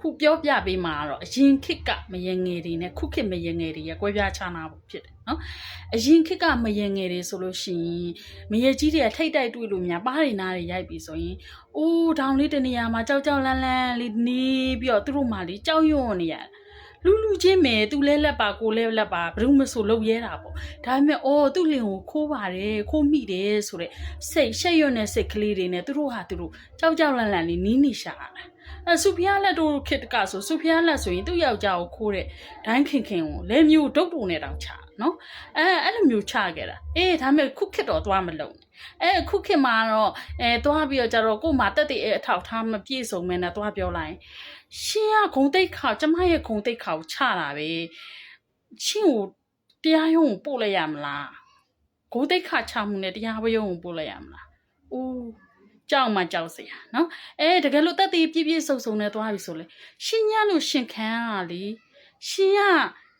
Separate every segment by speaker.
Speaker 1: ခုပြောပြပေးမှာကတော့အရင်ခေတ်ကမယငယ်တွေနဲ့ခုခေတ်မယငယ်တွေရဲ့ကွဲပြားခြားနာဖို့ဖြစ်တယ်နော်အရင်ခေတ်ကမယငယ်တွေဆိုလို့ရှိရင်မယကြီးတွေကထိတ်တိုက်တွေ့လို့များပါးရီနာတွေရိုက်ပြီဆိုရင်အိုးဒေါင်လေးတနေရာမှာကြောက်ကြောက်လန့်လန့်လေးနေပြီးတော့သူတို့မှလေကြောက်ရွံ့နေရတယ်လူလူချင်းမယ်သူလဲလက်ပါကိုလဲလက်ပါဘယ်သူမဆိုလုပ်ရဲတာပေါ့ဒါပေမဲ့အော်သူ့လင်ကိုခိုးပါတယ်ခိုးမိတယ်ဆိုတဲ့စိတ်ရှက်ရွံ့တဲ့စိတ်ကလေးတွေနဲ့သူတို့ဟာသူတို့ကြောက်ကြောက်လန့်လန့်လေးနီးနေရှာတာ အဲဆူဖီယာလက်တို့ခစ်တကဆိုဆူဖီယာလက်ဆိုရင်သူ့ယောက်ျားကိုခိုးတဲ့ဒိုင်းခင်ခင်ကိုလဲမျိုးဒုတ်ပုံနဲ့တောင်ချနော်အဲအဲ့လိုမျိုးချခဲ့တာအေးဒါပေမဲ့ခုခစ်တော့သွားမလုံးအဲခုခစ်မှာတော့အဲသွားပြီးတော့ကြတော့ကို့မှာတက်တဲ့အထောက်ထားမပြည့်စုံမဲနဲ့သွားပြောလိုက်ရှင်ကဂုံတိတ်ခါကျမရဲ့ဂုံတိတ်ခါကိုချတာပဲရှင်ကိုတရားရုံးကိုပို့လိုက်ရမလားဂုံတိတ်ခါချမှုနဲ့တရားရုံးကိုပို့လိုက်ရမလားအိုး ကြောက်မှကြောက်စရာနော်အဲတကယ်လို့တက်တည်ပြည့်ပြည့်စုံစုံနဲ့သွားပြီဆိုလေရှင်ညလို့ရှင်ခံရတာလေရှင်က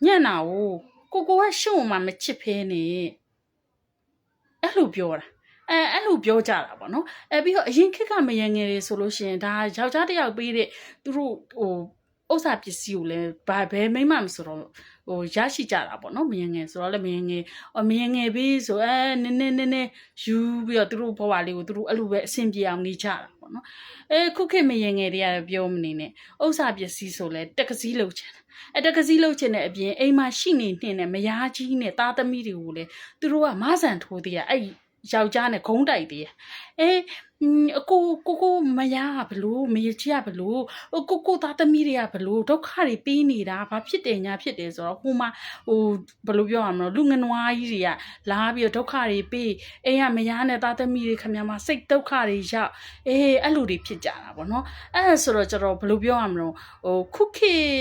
Speaker 1: ညံ့တာကိုကိုကိုကရှုံမှမချစ်ဖဲနေအဲ့လိုပြောတာအဲအဲ့လိုပြောကြတာပေါ့နော်အဲပြီးတော့အရင်ခေတ်ကမယံငယ်တွေဆိုလို့ရှရင်ဒါယောက်ျားတစ်ယောက်ပေးတဲ့သူတို့ဟိုဥစ္စာပစ္စည်းကိုလည်းဘာဘယ်မိမ့်မှမဆိုတော့ ဟိုရရှိကြတာပေါ့နော်မယံငယ်ဆိုတော့လည်းမယံငယ်အော်မယံငယ်ပြီးဆိုအဲနည်းနည်းနည်းနည်းယူပြီးတော့သူတို့ဘဝလေးကိုသူတို့အဲ့လိုပဲအဆင်ပြေအောင်နေကြတာပေါ့နော်အဲခုခေတ်မယံငယ်တွေကလည်းပြောမနေနဲ့ဥစ္စာပစ္စည်းဆိုလဲတက်ကစည်းလောက်ချင်တာအဲတက်ကစည်းလောက်ချင်တဲ့အပြင်အိမ်မှာရှိနေနှင်းနဲ့မယားကြီးနဲ့သားသမီးတွေကိုလည်းသူတို့ကမဆန်ထိုးသေးရအဲ့ ယောက်ျားနဲ့ဂုံးတိုက်သေးရအဲอืมအကိုကိုကိုမယားကဘလို့မရချီကဘလို့ကိုကိုသားသမီးတွေကဘလို့ဒုက္ခတွေပေးနေတာဘာဖြစ်တယ်ညာဖြစ်တယ်ဆိုတော့ဟိုမှာဟိုဘယ်လိုပြောရမလဲလူငနွားကြီးတွေကလာပြီးတော့ဒုက္ခတွေပေးအိမ်ကမယားနဲ့သားသမီးတွေခင်ဗျာမှာစိတ်ဒုက္ခတွေရောက်အေးအဲ့လိုတွေဖြစ်ကြတာပေါ့နော်အဲ့ဒါဆိုတော့ကျတော့ဘယ်လိုပြောရမလဲဟိုခုခေတ်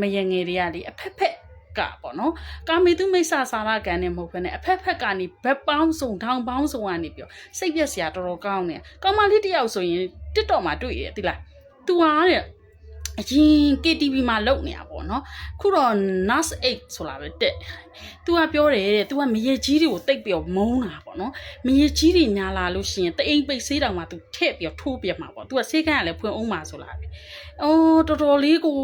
Speaker 1: မယငယ်တွေကလေအဖက်ဖက် ကပေါ့နော်ကာမီတုမိစ္ဆာစာရကံနဲ့မဟုတ်ဘဲနဲ့အဖက်ဖက်ကနေဘက်ပေါင်းစုံထောင်ပေါင်းစုံကနေပြောစိတ်ပြက်စရာတော်တော်ကောင်းနေကောင်မလေးတစ်ယောက်ဆိုရင်တစ်တော်မှာတွေ့ရတိလား तू ဟာတဲ့ အရင် KTV မှာလုပ်နေတာပေါ့နော်ခုတော့ NAS 8ဆိုတာပဲတက် तू ကပြောတယ်တဲ့ तू ကမရေကြီးတွေကိုတိတ်ပြီးတော့မုန်းတာပေါ့နော်မရေကြီးတွေညာလာလို့ရှိရင်တအိမ်ပိတ်ဆေးတောင်မှ तू ထည့်ပြီးတော့ထိုးပြမှာပေါ့ तू ကဆေးကန်းကလည်းဖွင့်အောင်မှာဆိုလာပြီအော်တော်တော်လေးကို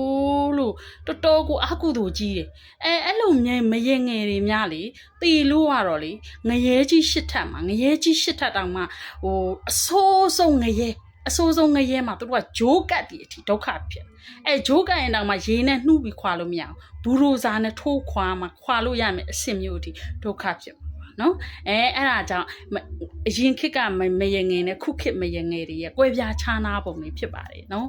Speaker 1: လို့တော်တော်ကိုအကုသို့ကြီးတယ်အဲအဲ့လိုမြဲမရေငယ်တွေများလေတေလို့ရတော့လေငရဲကြီးရှစ်ထပ်မှာငရဲကြီးရှစ်ထပ်တောင်မှဟိုအဆိုးဆုံးငရဲ အဆိုးဆုံးငရဲမှာသူတို့ကဂျိုးကတ်တီအထိဒုက္ခဖြစ်အဲဂျိုးကတ်ရင်တော့မှရေနဲ့နှူးပြီးခွာလို့မရအောင်ဘူရိုဇာနဲ့ထိုးခွာမှာခွာလို့ရမယ်အဆင်မျိုးအထိဒုက္ခဖြစ်မှာပါနော်အဲအဲ့ဒါကြောင့်မအရင်ခေတ်ကမမယငယ်နဲ့ခုခေတ်မယငယ်တွေရဲ့ကွဲပြားခြားနာပုံတွေဖြစ်ပါတယ်နော်